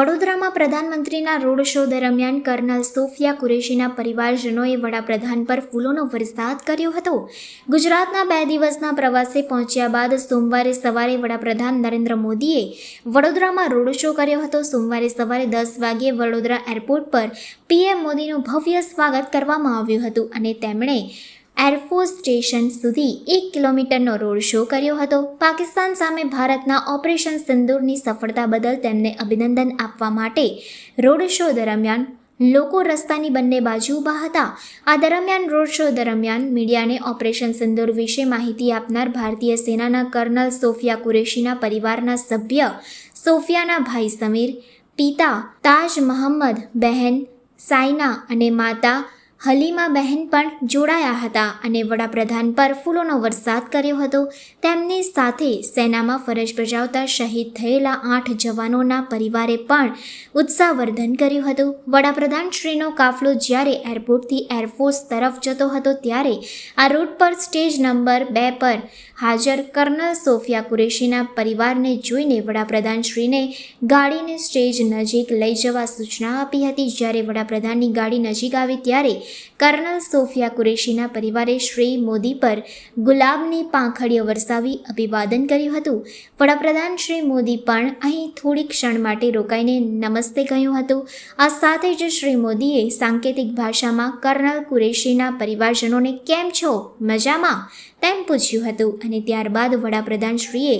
વડોદરામાં પ્રધાનમંત્રીના road show દરમિયાન કર્નલ સોફિયા કુરેશીના પરિવારજનોએ વડાપ્રધાન પર ફૂલોનો વરસાદ કર્યો હતો. ગુજરાતના બે દિવસના પ્રવાસે પહોંચ્યા બાદ સોમવારે સવારે વડાપ્રધાન નરેન્દ્ર મોદીએ વડોદરામાં રોડ શો કર્યો હતો. સોમવારે સવારે દસ વાગ્યે વડોદરા એરપોર્ટ પર પીએમ મોદીનું ભવ્ય સ્વાગત કરવામાં આવ્યું હતું અને તેમણે એરફોર્સ સ્ટેશન સુધી એક કિલોમીટરનો રોડ શો કર્યો હતો. પાકિસ્તાન સામે ભારતના ઓપરેશન સિંદૂરની સફળતા બદલ તેમને અભિનંદન આપવા માટે રોડ શો દરમિયાન લોકો રસ્તાની બંને બાજુ ઊભા હતા. આ દરમિયાન રોડ શો દરમિયાન મીડિયાને ઓપરેશન સિંદૂર વિશે માહિતી આપનાર ભારતીય સેનાના કર્નલ સોફિયા કુરેશીના પરિવારના સભ્ય સોફિયાના ભાઈ સમીર, પિતા તાજ મહમ્મદ બહેન સાયના અને માતા હલીમા બહેન પણ જોડાયા હતા અને વડાપ્રધાન પર ફૂલોનો વરસાદ કર્યો હતો. તેમની સાથે સેનામાં ફરજ બજાવતા શહીદ થયેલા આઠ જવાનોના પરિવારે પણ ઉત્સાહવર્ધન કર્યું હતું. વડાપ્રધાન શ્રીનો કાફલો જ્યારે એરપોર્ટથી એરફોર્સ તરફ જતો હતો ત્યારે આ રૂટ પર સ્ટેજ નંબર બે પર હાજર કર્નલ સોફિયા કુરેશીના પરિવારને જોઈને વડાપ્રધાન શ્રીને ગાડીને સ્ટેજ નજીક લઈ જવા સૂચના આપી હતી. જ્યારે વડાપ્રધાનની ગાડી નજીક આવી ત્યારે કર્નલ સોફિયા કુરેશીના પરિવારે શ્રી મોદી પર ગુલાબની પાંખડીઓ વરસાવી અભિવાદન કર્યું હતું. વડાપ્રધાન શ્રી મોદી પણ અહીં થોડી ક્ષણ માટે રોકાઈને નમસ્તે કહ્યું હતું. આ સાથે જ શ્રી મોદીએ સાંકેતિક ભાષામાં કર્નલ કુરેશીના પરિવારજનોને કેમ છો? મજામાં? તેમ પૂછ્યું હતું અને ત્યારબાદ વડાપ્રધાન શ્રીએ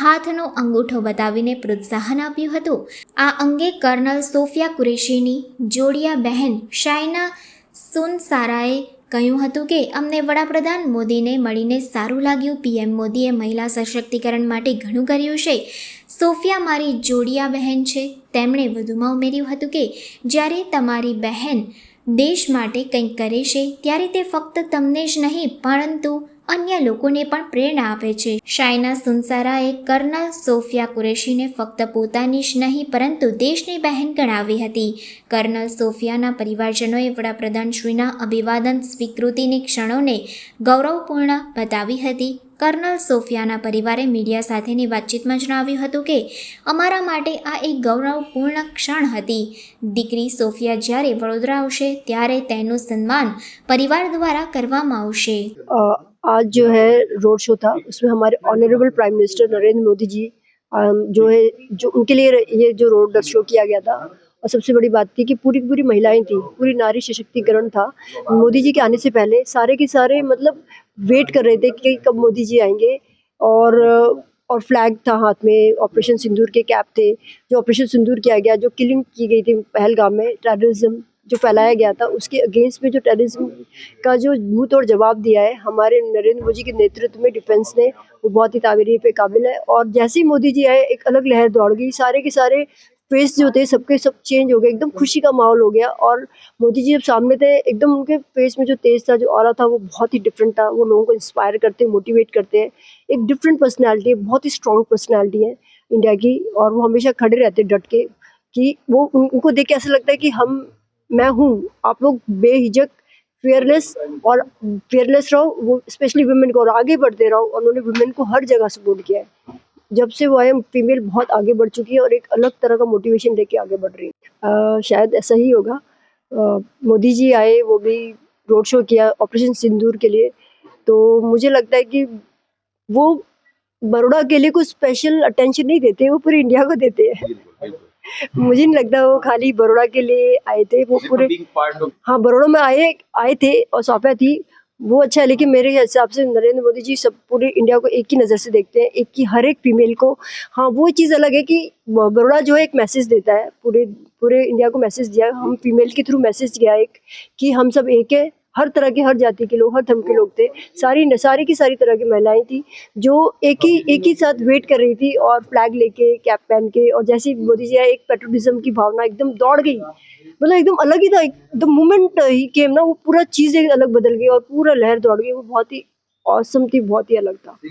હાથનો અંગૂઠો બતાવીને પ્રોત્સાહન આપ્યું હતું. આ અંગે કર્નલ સોફિયા કુરેશીની જોડિયા બહેન શાયના સુનસારાએ કહ્યું હતું કે, અમને વડાપ્રધાન મોદીને મળીને સારું લાગ્યું. પીએમ મોદીએ મહિલા સશક્તિકરણ માટે ઘણું કર્યું છે. સોફિયા મારી જોડિયા બહેન છે. તેમણે વધુમાં ઉમેર્યું હતું કે, જ્યારે તમારી બહેન દેશ માટે કંઈક કરે છે, ત્યારે તે ફક્ત તમને જ નહીં, પરંતુ અન્ય લોકોને પણ પ્રેરણા આપે છે. શાયના સુનસારાએ કર્નલ સોફિયા કુરેશીને ફક્ત પોતાની જ નહીં, પરંતુ દેશની બહેન ગણાવી હતી. કર્નલ સોફિયાના પરિવારજનોએ વડાપ્રધાન શ્રીના અભિવાદન સ્વીકૃતિની ક્ષણોને ગૌરવપૂર્ણ બતાવી હતી. કર્નલ સોફિયાના પરિવારે મીડિયા સાથેની વાતચીતમાં જણાવ્યું હતું કે, અમારા માટે આ એક ગૌરવપૂર્ણ ક્ષણ હતી. દીકરી સોફિયા જ્યારે વડોદરા આવશે, ત્યારે તેનું સન્માન પરિવાર દ્વારા કરવામાં આવશે. आज जो है रोड शो था, उसमें हमारे honourable prime minister Narendra Modi ji जो है, जो उनके लिए ये जो रोड शो किया गया था, और सबसे बड़ी बात थी कि पूरी पूरी महिलाएँ थी, पूरी नारी सशक्तिकरण था। मोदी जी के आने से पहले सारे के सारे मतलब वेट कर रहे थे कि कब मोदी जी आएँगे, और और फ्लैग था हाथ में ऑपरेशन सिंदूर के कैप थे। जो ऑपरेशन सिंदूर किया गया, जो किलिंग की गई थी पहलगाम में टेररिज्म जो फैलाया गया था, उसके अगेंस्ट में जो टेररिज्म का जो मुँह तोड़ जवाब दिया है, हमारे नरेंद्र मोदी के नेतृत्व में डिफेंस ने, वो बहुत ही ताबीर पे काबिल है। और जैसे ही मोदी जी आए, एक अलग लहर दौड़ गई, सारे के सारे फेस जो थे, सबके सब चेंज हो गए, एकदम खुशी का माहौल हो गया। और मोदी जी जब सामने थे, एकदम उनके फेस में जो तेज था, जो और था, वो बहुत ही डिफरेंट था। वो लोगों को इंस्पायर करते मोटिवेट करते हैं। एक डिफरेंट पर्सनैलिटी है, बहुत ही स्ट्रॉन्ग पर्सनैलिटी है इंडिया की। और वो हमेशा खड़े रहते डट के कि वो उनको देख के ऐसा लगता है कि हम मैं हूँ। आप लोग बेहिजक फेयरलेस और फेयरलेस रहो। वो स्पेशली वुमेन को और आगे बढ़ते रहो। उन्होंने वुमेन को हर जगह सपोर्ट किया है। जब से वो आए फीमेल बहुत आगे बढ़ चुकी है और एक अलग तरह का मोटिवेशन लेके आगे बढ़ रही है। शायद ऐसा ही होगा। मोदी जी आए, वो भी रोड शो किया ऑपरेशन सिंदूर के लिए। तो मुझे लगता है कि वो बड़ोड़ा के लिए कुछ स्पेशल अटेंशन नहीं देते, वो पूरे इंडिया को देते हैं। मुझे नहीं लगता वो खाली बड़ोड़ा के लिए आए थे वो पूरे हाँ। बड़ोड़ा में आए आए थे और सौंपा थी। वो अच्छा है लेकिन मेरे हिसाब से नरेंद्र मोदी जी सब पूरे इंडिया को एक ही नज़र से देखते हैं एक की हर एक फीमेल को। हाँ वो चीज़ अलग है कि बड़ोड़ा जो है एक मैसेज देता है पूरे पूरे इंडिया को मैसेज दिया हम फीमेल के थ्रू मैसेज दिया एक कि हम सब एक है। हर तरह के, हर जाति के लोग, हर धर्म के लोग थे। सारी सारी की सारी तरह की महिलाएँ थी, जो एक ही एक ही साथ वेट कर रही थी और फ्लैग लेके कैप पहन के और जैसे मोदी जी आए, एक पेट्रोलिज्म की भावना एकदम दौड़ गई। मतलब एकदम अलग ही था, एकदम मोमेंट ही केम ना, वो पूरा चीज़ अलग बदल गई और पूरा लहर दौड़ गई। वो बहुत ही औसम थी, बहुत ही अलग था।